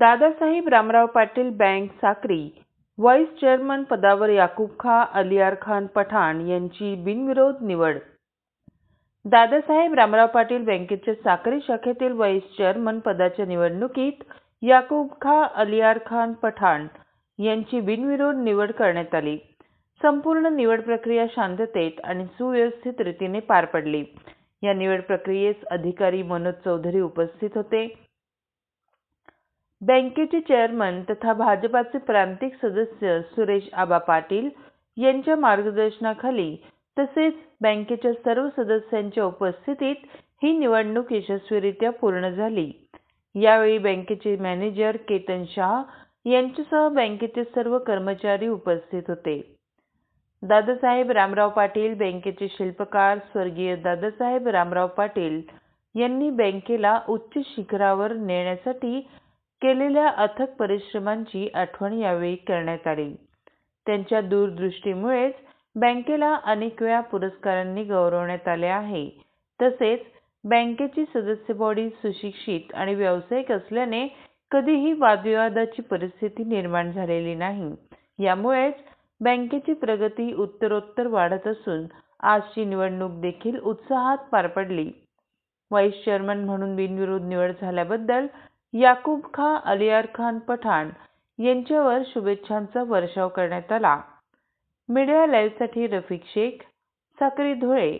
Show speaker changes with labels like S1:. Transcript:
S1: Dadasaheb Ramrao Patil bank Sakri vice chairman पदावर याकूब खा अलियार खान पठाण यांची बिनविरोध निवड. दादासाहेब रामराव पाटील बँकेच्या साक्री शाखेतील व्हाईस चेअरमन पदाच्या निवडणुकीत याकूब खा अलियार खान पठाण यांची बिनविरोध निवड करण्यात आली. संपूर्ण निवड प्रक्रिया शांततेत आणि सुव्यवस्थित रीतीने पार पडली. या निवड प्रक्रियेस अधिकारी मनोज चौधरी उपस्थित होते. बँकेचे चेअरमन तथा भाजपाचे प्रांतिक सदस्य सुरेश आबा पाटील यांच्या मार्गदर्शनाखाली तसेच बँकेच्या सर्व सदस्यांच्या उपस्थितीत ही निवडणूक यशस्वीरित्या पूर्ण झाली. यावेळी बँकेचे मॅनेजर केतन शाह यांच्यासह बँकेचे सर्व कर्मचारी उपस्थित होते. दादासाहेब रामराव पाटील बँकेचे शिल्पकार स्वर्गीय दादासाहेब रामराव पाटील यांनी बँकेला उच्च शिखरावर नेण्यासाठी केलेल्या अथक परिश्रमांची आठवण यावेळी करण्यात आली. त्यांच्या दूरदृष्टीमुळेच बँकेला अनेक वेळा पुरस्कारांनी गौरवण्यात आले आहे. तसेच बँकेची सदस्य बॉडी सुशिक्षित आणि व्यावसायिक असल्याने कधीही वादविवादाची परिस्थिती निर्माण झालेली नाही. यामुळेच बँकेची प्रगती उत्तरोत्तर वाढत असून आजची निवडणूक देखील उत्साहात पार पडली. व्हाईस चेअरमन म्हणून बिनविरोध निवड झाल्याबद्दल याकूब खा अलियार खान पठाण यांच्यावर शुभेच्छांचा वर्षाव करण्यात आला. मीडिया लाईव्हसाठी रफिक शेख साक्री धुळे.